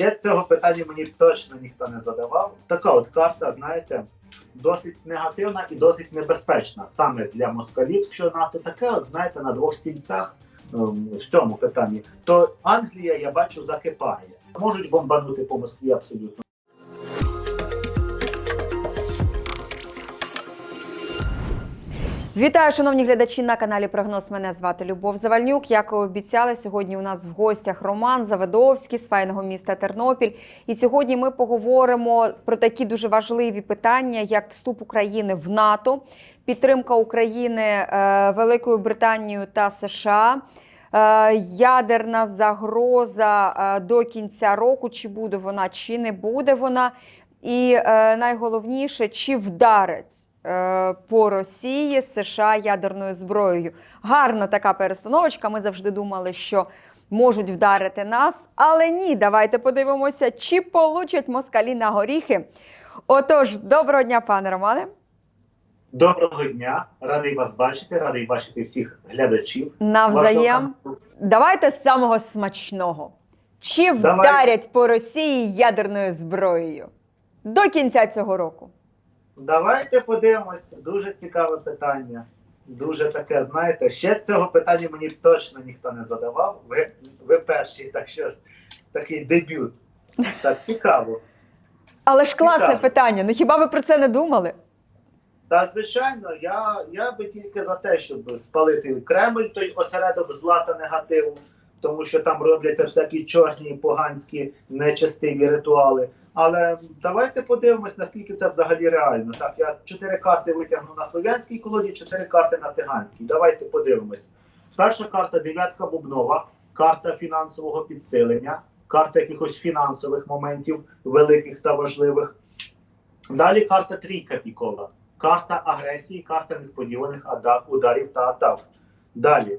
Ще цього питання мені точно ніхто не задавав. Така от карта, знаєте, досить негативна і досить небезпечна саме для москалів. Що НАТО таке, от знаєте, на двох стільцях ем, в цьому питанні, то Англія, я бачу, закипає. Можуть бомбанути по Москві абсолютно. Вітаю, шановні глядачі на каналі Прогноз. Мене звати Любов Завальнюк. Як і обіцяли, сьогодні у нас в гостях Роман Заведовський з файного міста Тернопіль. І сьогодні ми поговоримо про такі дуже важливі питання, як вступ України в НАТО, підтримка України е, Великою Британією та США. е, Ядерна загроза е, до кінця року, чи буде вона, чи не буде вона. І найголовніше, чи вдарить е, по Росії США ядерною зброєю. Гарна така перестановочка. Ми завжди думали, що можуть вдарити нас, але ні, давайте подивимося, чи получать москалі на горіхи. Отож, доброго дня, пане Романе. Доброго дня, радий вас бачити, радий бачити всіх глядачів. Навзаєм. Вашого Давайте з самого смачного. Чи Давай. вдарять по Росії ядерною зброєю до кінця цього року? Давайте подивимось. Дуже цікаве питання. Дуже таке, знаєте, ще цього питання мені точно ніхто не задавав. Ви, ви перші, так що такий дебют. Так, цікаво. Але ж класне Цікаво. питання. Ну хіба ви про це не думали? Та звичайно, я, я би тільки за те, щоб спалити Кремль, той осередок зла та негативу, тому що там робляться всякі чорні, поганські, нечестиві ритуали. Але давайте подивимось, наскільки це взагалі реально. Так, я чотири карти витягну на слов'янській колоді, чотири карти на циганській. Давайте подивимось. Перша карта дев'ятка бубнова, карта фінансового підсилення, карта якихось фінансових моментів великих та важливих. Далі карта трійка пікова, карта агресії, карта несподіваних ударів та атак. Далі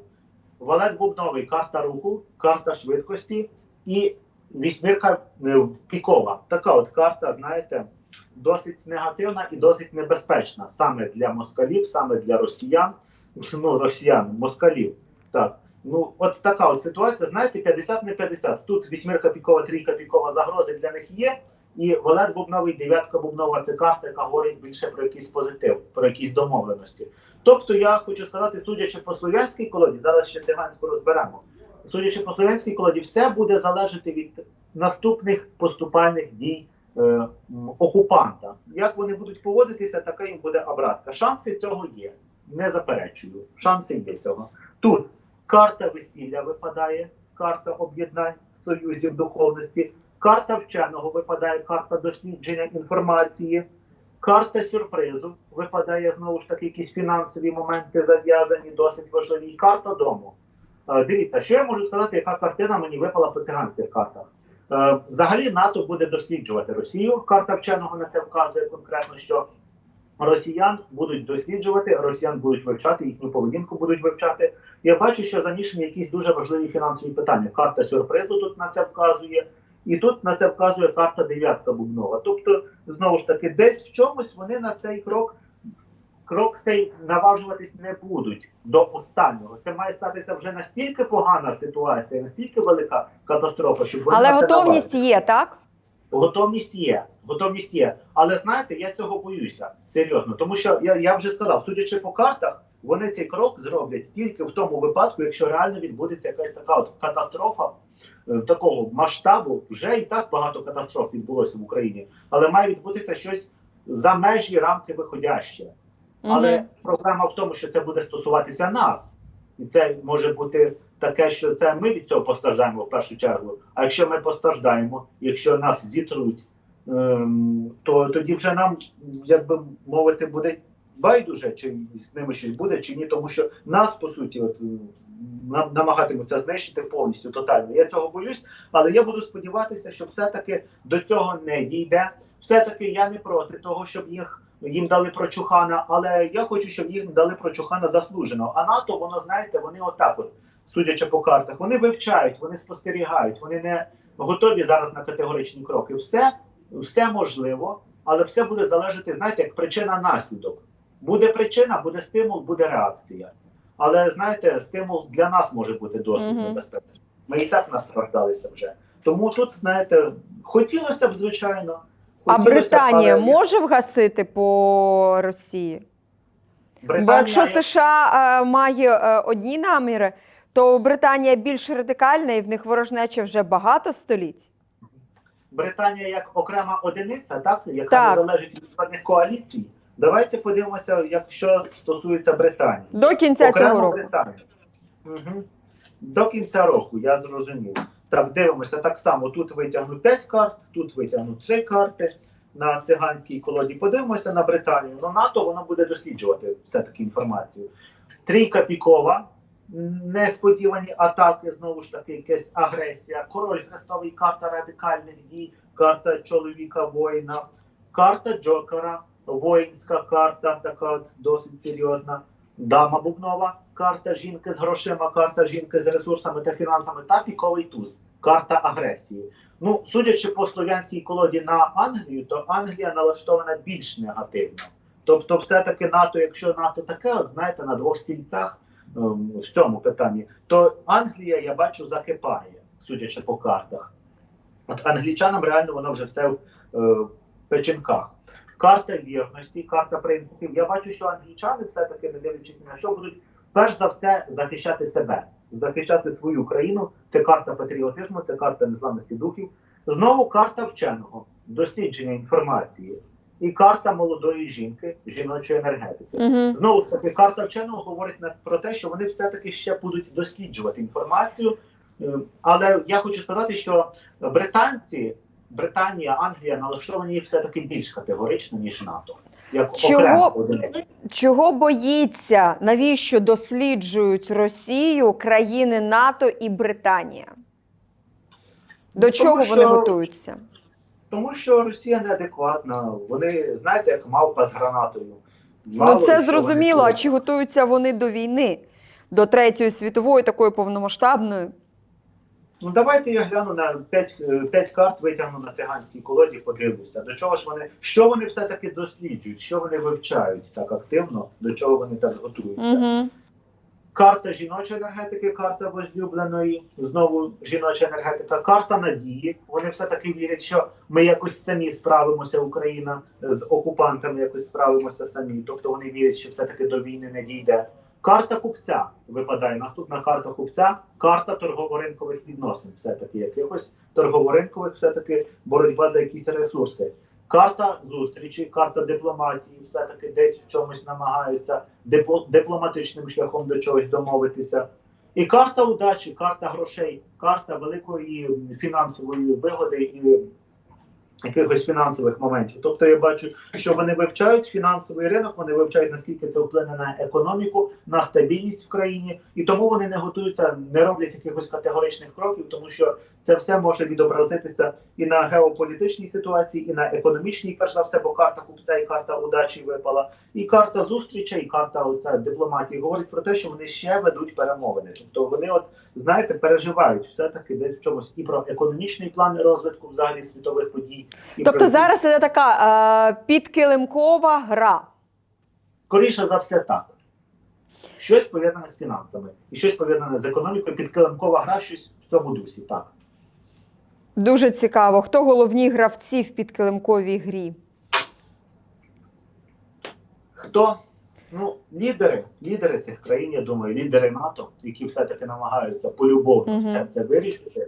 валет бубновий, карта руху, карта швидкості і вісьмірка е, пікова. Така от карта, знаєте, досить негативна і досить небезпечна саме для москалів, саме для росіян. Ну, росіян, москалів. Так. Ну, от така от ситуація, знаєте, 50 на 50. Тут вісьмірка пікова, трійка пікова загрози для них є. І валет бубновий, дев'ятка бубнова це карта, яка говорить більше про якийсь позитив, про якісь домовленості. Тобто, я хочу сказати, судячи по слов'янській колоді, зараз ще циганську розберемо. Судячи по слов'янській колоді, все буде залежати від наступних поступальних дій е, окупанта. Як вони будуть поводитися, така їм буде обратка. Шанси цього є. Не заперечую. Шанси є цього. Тут карта весілля випадає, карта об'єднань союзів духовності, карта вченого випадає, карта дослідження інформації, карта сюрпризу випадає знову ж таки якісь фінансові моменти зав'язані, досить важливі. Карта дому. Е, Дивіться, що я можу сказати, яка картина мені випала по циганських картах. Е, Взагалі НАТО буде досліджувати Росію. Карта вченого на це вказує конкретно, що росіян будуть досліджувати, росіян будуть вивчати, їхню поведінку будуть вивчати. Я бачу, що замішані якісь дуже важливі фінансові питання. Карта сюрпризу тут на це вказує, і тут на це вказує карта дев'ятка бубнова. Тобто, знову ж таки, десь в чомусь вони на цей крок. Крок цей наважуватись не будуть до останнього. Це має статися вже настільки погана ситуація, настільки велика катастрофа, щоб вони Але на це готовність наважились. є, так? Готовність є, готовність є. Але знаєте, я цього боюся серйозно, тому що я, я вже сказав, судячи по картах, вони цей крок зроблять тільки в тому випадку, якщо реально відбудеться якась така от катастрофа е, такого масштабу. Вже і так багато катастроф відбулося в Україні, але має відбутися щось за межі рамки виходяще. Але проблема в тому, що це буде стосуватися нас, і це може бути таке, що це ми від цього постраждаємо в першу чергу. А якщо ми постраждаємо, якщо нас зітруть, ем, то тоді вже нам, як би мовити, буде байдуже, чи з ними щось буде, чи ні, тому що нас по суті, от нам намагатимуться знищити повністю тотально. Я цього боюсь, але я буду сподіватися, що все-таки до цього не дійде. Все-таки я не проти того, щоб їх їм дали прочухана, але я хочу, щоб їм дали прочухана заслужено. А НАТО, воно знаєте, вони отак, от, судячи по картах, вони вивчають, вони спостерігають, вони не готові зараз на категоричні кроки. Все, все можливо, але все буде залежати, знаєте, як причина наслідок. Буде причина, буде стимул, буде реакція. Але знаєте, стимул для нас може бути досить Мгм. небезпечний. Ми і так настраждалися вже. Тому тут, знаєте, хотілося б, звичайно. А хотілося Британія але може вгасити по Росії? Бо Британія, якщо США е, має е, одні наміри, то Британія більш радикальна і в них ворожнеча вже багато століть. Британія як окрема одиниця, так, яка Так. не залежить від складних коаліцій. Давайте подивимося, якщо стосується Британії. До кінця Окремо цього року. Британія. Угу. До кінця року, я зрозумів. Так, дивимося, так само тут витягну 5 карт, тут витягну 3 карти на циганській колоді. Подивимося на Британію. Ну, НАТО воно буде досліджувати все-таки інформацію. Трійка пікова, несподівані атаки, знову ж таки, якась агресія. Король хрестовий, карта радикальних дій, карта чоловіка воїна, карта Джокера, воїнська карта, така от досить серйозна. Дама бубнова, карта жінки з грошима, карта жінки з ресурсами та фінансами, та піковий туз, карта агресії. Ну, судячи по слов'янській колоді на Англію, то Англія налаштована більш негативно. Тобто, все-таки НАТО, якщо НАТО таке, от знаєте, на двох стільцях ем, в цьому питанні, то Англія, я бачу, закипає, судячи по картах. От англічанам реально воно вже все в е, печінках. Карта вірності, карта принципів. Я бачу, що англічани все-таки, не дивлячись на що, будуть перш за все захищати себе, захищати свою країну. Це карта патріотизму, це карта незламності духів. Знову карта вченого, дослідження інформації. І карта молодої жінки, жіночої енергетики. Угу. Знову ж таки, карта вченого говорить про те, що вони все-таки ще будуть досліджувати інформацію. Е, Але я хочу сказати, що британці, Британія, Англія налаштовані все-таки більш категорично, ніж НАТО. Як Чого? одиниця. Чого боїться? Навіщо досліджують Росію країни НАТО і Британія? До Ну, чого тому вони що- готуються? Тому що Росія неадекватна. Вони, знаєте, як мавпа з гранатою. Ну це зрозуміло. А чи готуються вони до війни? До третьої світової, такої повномасштабної? Ну давайте я гляну на 5, 5 карт, витягну на циганській колоді, подивлюся. До чого ж вони, що вони все-таки досліджують, що вони вивчають так активно, до чого вони так готуються. Угу. Карта жіночої енергетики, карта возлюбленої, знову жіноча енергетика, карта надії. Вони все-таки вірять, що ми якось самі справимося, Україна з окупантами якось справимося самі. Тобто вони вірять, що все-таки до війни не дійде. Карта купця випадає. Наступна карта купця, карта торгово-ринкових відносин, все-таки якихось торгово-ринкових, все-таки боротьба за якісь ресурси. Карта зустрічі, карта дипломатії, все-таки десь в чомусь намагаються дипло- дипломатичним шляхом до чогось домовитися. І карта удачі, карта грошей, карта великої фінансової вигоди і якихось фінансових моментів. Тобто я бачу, що вони вивчають фінансовий ринок, вони вивчають наскільки це вплине на економіку, на стабільність в країні, і тому вони не готуються, не роблять якихось категоричних кроків, тому що це все може відобразитися і на геополітичній ситуації, і на економічній, перш за все, бо карта купця і карта удачі випала, і карта зустрічей, і карта оця дипломатії говорить про те, що вони ще ведуть перемовини. Тобто вони, от знаєте, переживають все таки десь в чомусь і про економічний план розвитку взагалі світових подій. Тобто зараз це така е, підкилимкова гра. Скоріше за все, так. Щось пов'язане з фінансами, і щось пов'язане з економікою, підкилимкова гра, щось в цьому дусі, так. Дуже цікаво, хто головні гравці в підкилимковій грі. Хто? Ну, лідери, лідери цих країн, я думаю, лідери НАТО, які все-таки намагаються полюбовно Мгм. все це вирішити.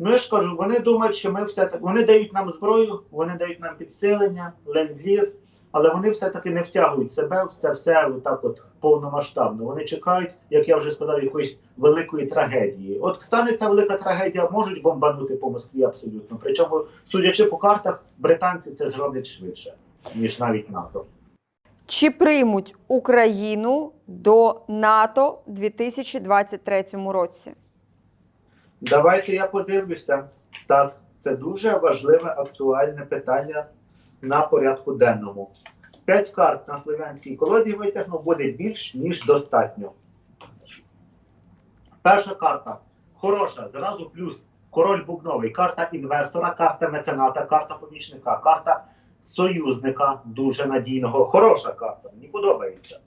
Ну, я ж кажу, вони думають, що ми все таки вони дають нам зброю, вони дають нам підсилення, ленд-ліз, але вони все-таки не втягують себе в це все так от повномасштабно. Вони чекають, як я вже сказав, якоїсь великої трагедії. От станеться велика трагедія, можуть бомбанути по Москві абсолютно. Причому, судячи по картах, британці це зроблять швидше, ніж навіть НАТО. Чи приймуть Україну до НАТО у 2023 році? Давайте я подивлюся. Так, це дуже важливе актуальне питання на порядку денному. П'ять карт на слов'янській колоді витягну буде більш ніж достатньо. Перша карта хороша, зразу плюс. Король бубновий, карта інвестора, карта мецената, карта помічника, карта союзника дуже надійного. Хороша карта, мені подобається.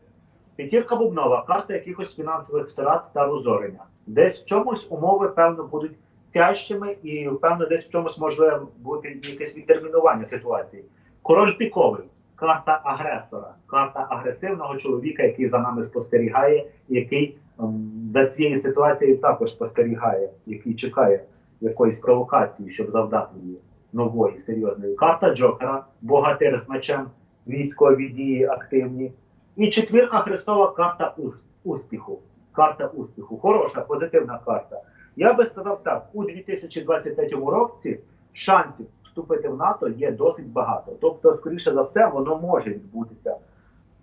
П'ятірка бубнова, карта якихось фінансових втрат та розорення. Десь в чомусь умови, певно, будуть тяжчими, і певно, десь в чомусь може бути якесь відтермінування ситуації. Король піковий, карта агресора, карта агресивного чоловіка, який за нами спостерігає, який ем, за цією ситуацією також спостерігає, який чекає якоїсь провокації, щоб завдати її нової серйозної. Карта Джокера, богатир з мечем, військові дії активні. І четвірка Христова карта успіху. Карта успіху. Хороша, позитивна карта. Я би сказав так: у 2023 році шансів вступити в НАТО є досить багато. Тобто, скоріше за все, воно може відбутися.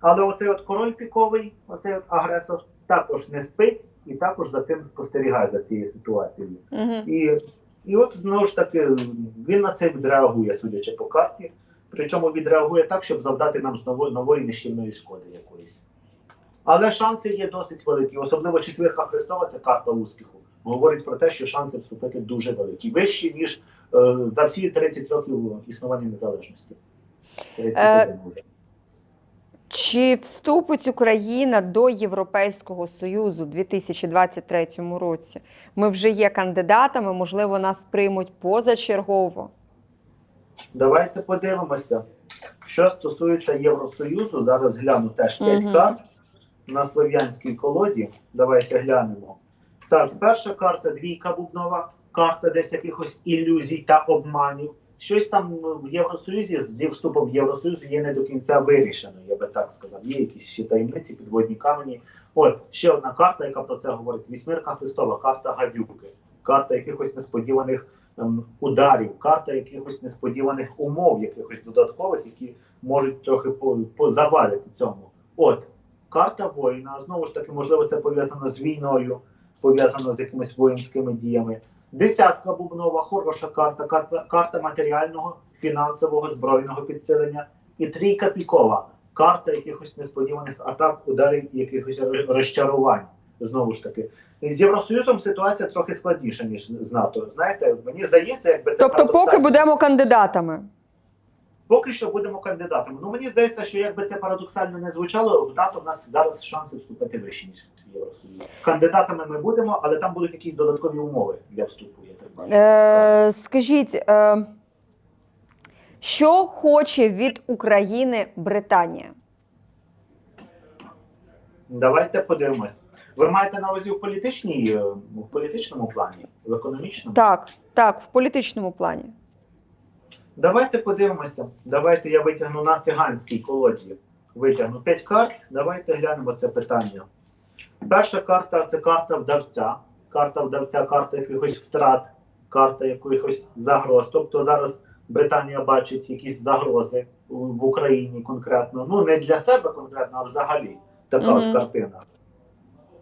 Але оцей от король піковий, оцей от агресор, також не спить і також за цим спостерігає за цією ситуацією. Угу. І, і от знову ж таки він на це відреагує, судячи по карті. Причому відреагує так, щоб завдати нам знову нової нищівної шкоди якоїсь. Але шанси є досить великі. Особливо четвірка Христова це карта успіху. Говорить про те, що шанси вступити дуже великі, вищі, ніж е, за всі 30 років існування незалежності. 31 вже. Чи вступить Україна до Європейського Союзу у 2023 році? Ми вже є кандидатами, можливо, нас приймуть позачергово. Давайте подивимося. Що стосується Євросоюзу, зараз гляну теж 5 Мгм. карт на слов'янській колоді. Давайте глянемо. Так, перша карта двійка бубнова, карта десь якихось ілюзій та обманів. Щось там в Євросоюзі зі вступом в Євросоюз є не до кінця вирішено, я би так сказав. Є якісь ще таємниці, підводні камені. От ще одна карта, яка про це говорить: вісьмірка Христова, карта гадюки, карта якихось несподіваних ем, ударів, карта якихось несподіваних умов, якихось додаткових, які можуть трохи по- позавадити цьому. От карта воїна, знову ж таки, можливо, це пов'язано з війною, пов'язано з якимись воїнськими діями. Десятка бубнова, хороша карта, карта, карта матеріального, фінансового, збройного підсилення. І трійка пікова, карта якихось несподіваних атак, ударів і якихось розчарувань. Знову ж таки, з Євросоюзом ситуація трохи складніша, ніж з НАТО. Знаєте, мені здається, якби це Тобто, поки будемо кандидатами. Поки що будемо кандидатами. Ну мені здається, що якби це парадоксально не звучало, в НАТО в нас зараз шанси вступити вищі, ніж в Євросоюз. Кандидатами ми будемо, але там будуть якісь додаткові умови для вступу. Я так. Е, скажіть, е, що хоче від України Британія? Давайте подивимось. Ви маєте на увазі в політичній е, в політичному плані, в економічному? Так, так, в політичному плані. Давайте подивимося. Давайте я витягну на циганській колоді. Витягну 5 карт. Давайте глянемо це питання. Перша карта це карта вдавця. Карта вдавця, карта якихось втрат, карта якихось загроз. Тобто зараз Британія бачить якісь загрози в Україні конкретно. Ну не для себе конкретно, а взагалі. Така Мгм. от картина.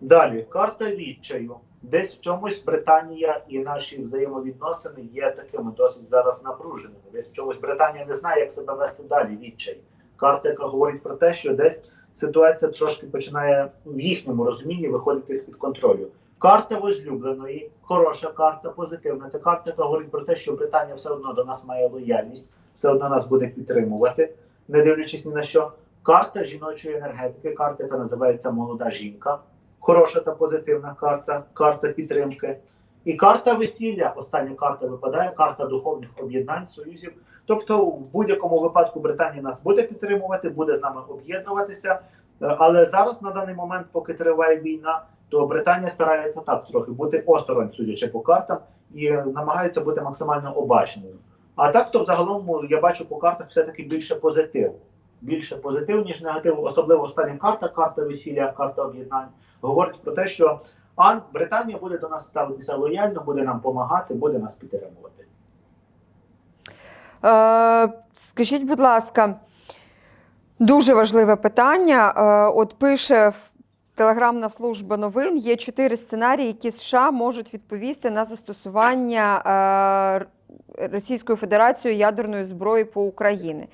Далі карта відчаю. Десь в чомусь Британія і наші взаємовідносини є такими досить зараз напруженими. Десь в чомусь Британія не знає, як себе вести далі. Відчай. Карта, яка говорить про те, що десь ситуація трошки починає в їхньому розумінні виходити з під контролю. Карта возлюбленої, хороша карта, позитивна. Це карта, яка говорить про те, що Британія все одно до нас має лояльність, все одно нас буде підтримувати, не дивлячись ні на що. Карта жіночої енергетики, карта, яка називається Молода жінка. Хороша та позитивна карта, карта підтримки. І карта весілля. Остання карта випадає, карта духовних об'єднань, союзів. Тобто, в будь-якому випадку Британія нас буде підтримувати, буде з нами об'єднуватися. Е, Але зараз, на даний момент, поки триває війна, то Британія старається так трохи бути осторонь, судячи по картам, і намагається бути максимально обачною. А так, то взагалом я бачу по картах все-таки більше позитиву. Більше позитив, ніж негатив, особливо остання карта, карта весілля, карта об'єднань, говорить про те, що Ан Британія буде до нас ставитися лояльно, буде нам допомагати, буде нас підтримувати. Е, скажіть, будь ласка, дуже важливе питання. Е, от пише телеграмна служба новин: є чотири сценарії, які США можуть відповісти на застосування е, Російською Федерацією ядерної зброї по Україні.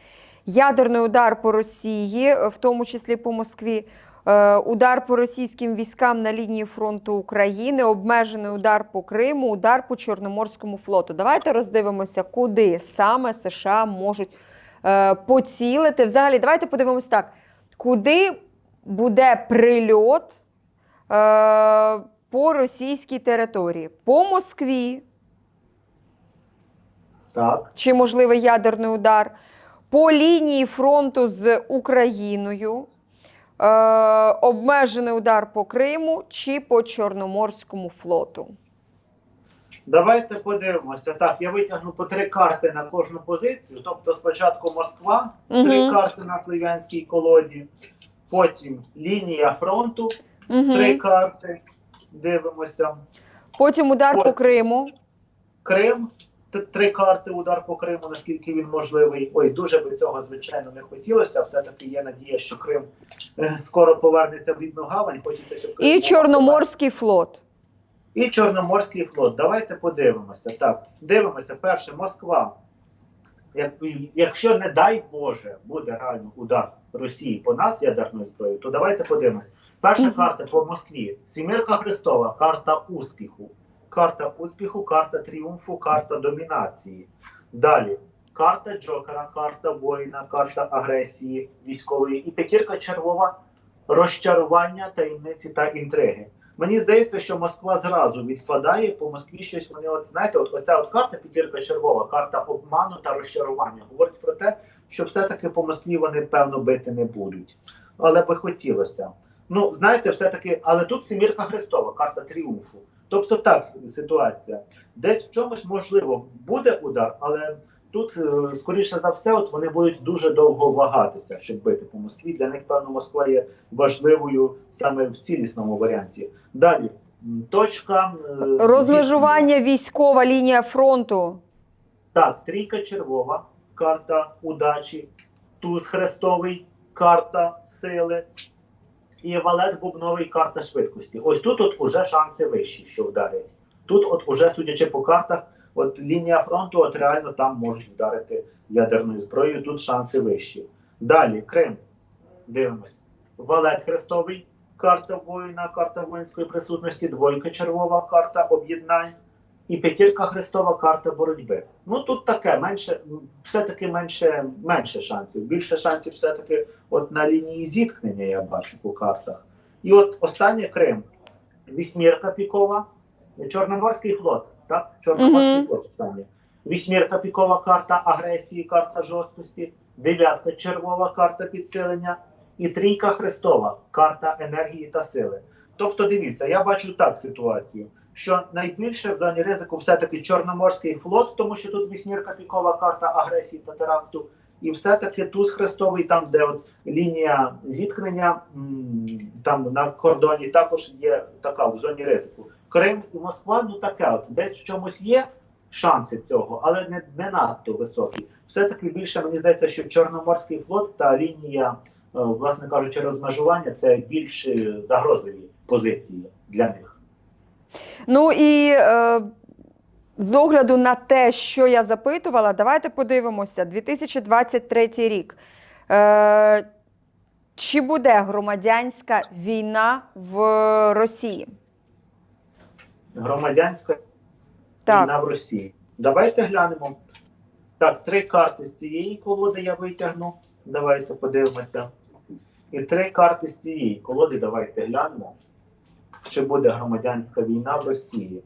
Ядерний удар по Росії, в тому числі по Москві. е, Удар по російським військам на лінії фронту України, обмежений удар по Криму, удар по Чорноморському флоту. Давайте роздивимося, куди саме США можуть е, поцілити. Взагалі, давайте подивимось так: куди буде прильот е, по російській території? По Москві, Так. чи можливий ядерний удар, по лінії фронту з Україною, е, обмежений удар по Криму чи по Чорноморському флоту. Давайте подивимося. Так, я витягну по три карти на кожну позицію. Тобто спочатку Москва, три Мгм. карти на слов'янській колоді, потім лінія фронту, Угу. три карти. Дивимося. Потім удар по Криму. Крим, три карти, удар по Криму, наскільки він можливий. Ой, дуже би цього, звичайно, не хотілося. Все-таки є надія, що Крим е, скоро повернеться в рідну гавань. Хочеться, щоб Крим І Чорноморський флот. І Чорноморський флот. Давайте подивимося. Так, дивимося. Перше, Москва. Як, якщо, не дай Боже, буде реально удар Росії по нас ядерною зброєю, то давайте подивимося. Перша карта по Москві. Сімірка Христова, карта успіху. Карта успіху, карта тріумфу, карта домінації. Далі. Карта Джокера, карта воїна, карта агресії військової. І п'ятірка червова розчарування, таємниці та інтриги. Мені здається, що Москва зразу відпадає по Москві щось. Вони от знаєте, от оця от карта п'ятірка червова, карта обману та розчарування. Говорить про те, що все-таки по Москві вони певно бити не будуть. Але би хотілося. Ну, знаєте, все-таки, але тут Семірка Христова, карта тріумфу. Тобто так ситуація. Десь в чомусь можливо буде удар, але тут, е, скоріше за все, от вони будуть дуже довго вагатися, щоб бити по Москві. Для них, певно, Москва є важливою саме в цілісному варіанті. Далі точка е, Розмежування військова лінія фронту. Так, трійка червова, карта удачі, туз хрестовий, карта сили. І валет бубновий карта швидкості. Ось тут от уже шанси вищі, що вдарять. Тут, от уже судячи по картах, от лінія фронту, от реально там можуть вдарити ядерною зброєю. Тут шанси вищі. Далі Крим. Дивимось. Валет хрестовий, карта воїна, карта воїнської присутності, двойка червова, карта об'єднань. І п'ятірка хрестова карта боротьби. Ну тут таке менше, все-таки менше, менше шансів. Більше шансів все-таки от на лінії зіткнення я бачу по картах. І от останнє Крим. Вісьмірка пікова, Чорноморський флот. Так? Чорноморський Мгм. флот останнє. Вісьмірка пікова карта агресії, карта жорсткості, дев'ятка червова карта підсилення і трійка хрестова карта енергії та сили. Тобто, дивіться, я бачу так ситуацію, що найбільше в зоні ризику все-таки Чорноморський флот, тому що тут вісьмірка пікова карта агресії та теракту, і все-таки туз хрестовий, там, де от лінія зіткнення, там на кордоні також є така в зоні ризику. Крим і Москва, ну таке, от десь в чомусь є шанси цього, але не, не надто високі. Все-таки більше мені здається, що Чорноморський флот та лінія, е, власне кажучи, розмежування це більш загрозливі позиції для них. Ну і е, з огляду на те, що я запитувала, давайте подивимося. 2023 рік. Е, чи буде громадянська війна в Росії? Громадянська Так. війна в Росії. Давайте глянемо. Так, три карти з цієї колоди я витягну. Давайте подивимося. І три карти з цієї колоди давайте глянемо. Чи буде громадянська війна в Росії?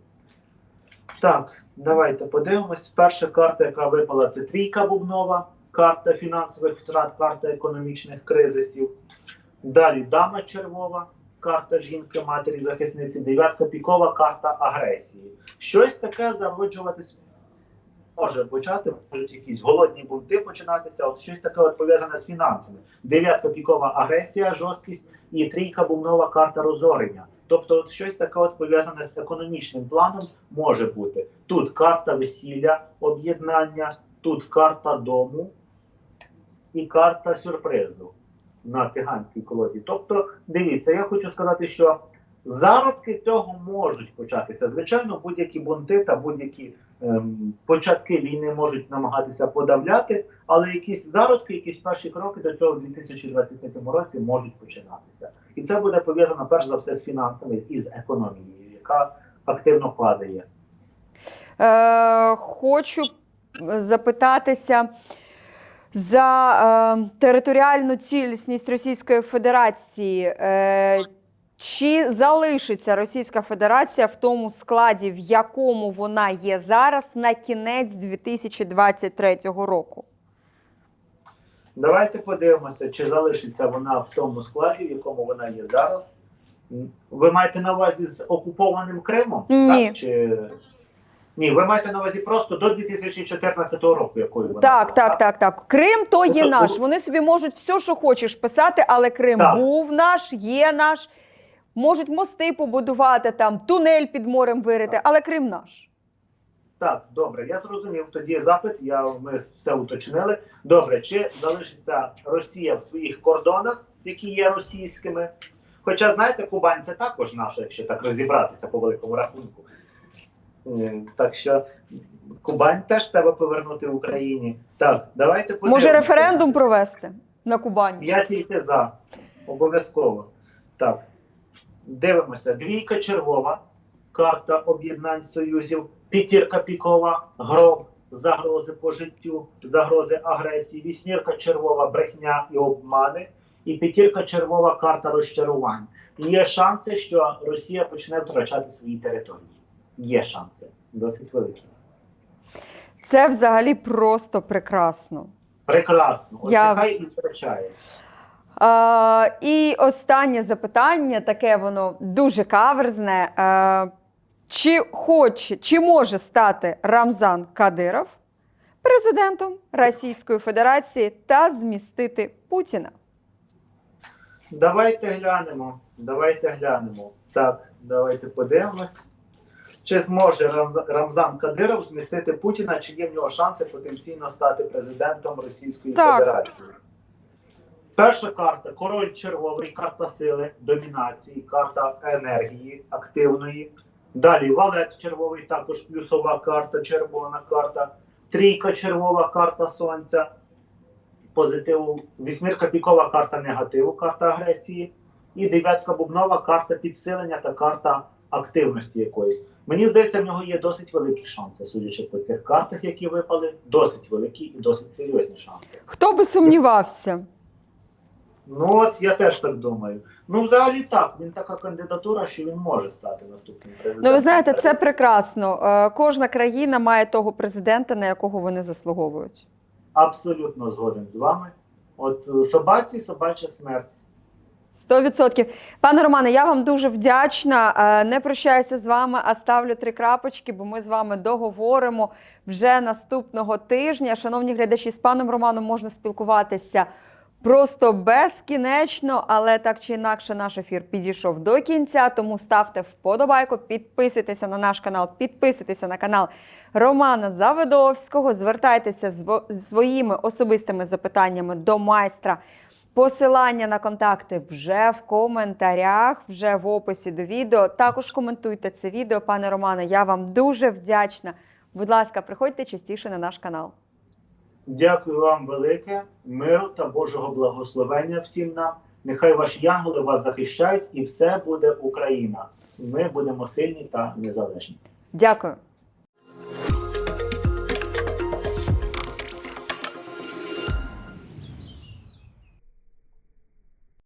Так, давайте подивимось. Перша карта, яка випала, це трійка бубнова, карта фінансових втрат, карта економічних кризисів. Далі дама червова, карта жінки, матері, захисниці, дев'ятка пікова, карта агресії. Щось таке зароджуватись може почати, можуть якісь голодні бунти починатися, от щось таке от пов'язане з фінансами. Дев'ятка пікова агресія, жорсткість і трійка бумнова карта розорення. Тобто, от щось таке от пов'язане з економічним планом може бути. Тут карта весілля, об'єднання, тут карта дому і карта сюрпризу на циганській колоді. Тобто, дивіться, я хочу сказати, що зародки цього можуть початися. Звичайно, будь-які бунти та будь-які початки війни можуть намагатися подавляти, але якісь зародки, якісь перші кроки до цього в 2023 році можуть починатися. І це буде пов'язано перш за все з фінансами і з економією, яка активно падає. Е, хочу запитатися за е, територіальну цілісність Російської Федерації. Е, Чи залишиться Російська Федерація в тому складі, в якому вона є зараз на кінець 2023 року? Давайте подивимося, чи залишиться вона в тому складі, в якому вона є зараз. Ви маєте на увазі з окупованим Кримом? Ні. Так? Чи... Ні, ви маєте на увазі просто до 2014 року, якою вона Так, була, так, так, так. Крим то є Тобто, наш. Вони собі можуть все, що хочеш писати, але Крим Так. був наш, є наш. Можуть мости побудувати там, тунель під морем вирити, Так. але Крим наш. Так, добре, я зрозумів. Тоді запит, я, ми все уточнили. Добре, чи залишиться Росія в своїх кордонах, які є російськими? Хоча, знаєте, Кубань це також наша, якщо так розібратися по великому рахунку. Так що Кубань теж треба повернути в Україні. Так, давайте Може референдум провести на Кубані? Я тільки за. Обов'язково. Так. Дивимося. Двійка червова, карта об'єднань союзів, п'ятірка пікова, гроб, загрози по життю, загрози агресії, вісьмірка червова, брехня і обмани, і п'ятірка червова карта розчарувань. Є шанси, що Росія почне втрачати свої території. Є шанси, досить великі. Це взагалі просто прекрасно. Прекрасно. От Я- нехай і втрачає. А, і останнє запитання, таке воно дуже каверзне. А, чи хоче, чи може стати Рамзан Кадиров президентом Російської Федерації та змістити Путіна? Давайте глянемо. Давайте глянемо. Так, давайте подивимось. Чи зможе Рамза- Рамзан Кадиров змістити Путіна, чи є в нього шанси потенційно стати президентом Російської Так. Федерації? Перша карта король червовий, карта сили, домінації, карта енергії активної. Далі валет червовий, також плюсова карта, червона карта, трійка червова, карта сонця, позитиву, вісьмірка пікова карта негативу, карта агресії, і дев'ятка бубнова карта підсилення та карта активності якоїсь. Мені здається, в нього є досить великі шанси, судячи по цих картах, які випали, досить великі і досить серйозні шанси. Хто би сумнівався? Ну от я теж так думаю. Ну, взагалі так, він така кандидатура, що він може стати наступним президентом. Ну, ви знаєте, це прекрасно. Е, Кожна країна має того президента, на якого вони заслуговують. абсолютно згоден з вами. От е, собаці собача смерть. Сто відсотків. Пане Романе, я вам дуже вдячна. Е, Не прощаюся з вами, а ставлю три крапочки, бо ми з вами договоримо вже наступного тижня. Шановні глядачі, з паном Романом можна спілкуватися просто безкінечно, але так чи інакше наш ефір підійшов до кінця. Тому ставте вподобайку, підписуйтеся на наш канал, підписуйтеся на канал Романа Завидовського. Звертайтеся з своїми особистими запитаннями до майстра. Посилання на контакти вже в коментарях, вже в описі до відео. Також коментуйте це відео, пане Романе. Я вам дуже вдячна. Будь ласка, приходьте частіше на наш канал. Дякую вам велике, миру та Божого благословення всім нам. Нехай ваші янголи вас захищають, і все буде Україна. Ми будемо сильні та незалежні. Дякую.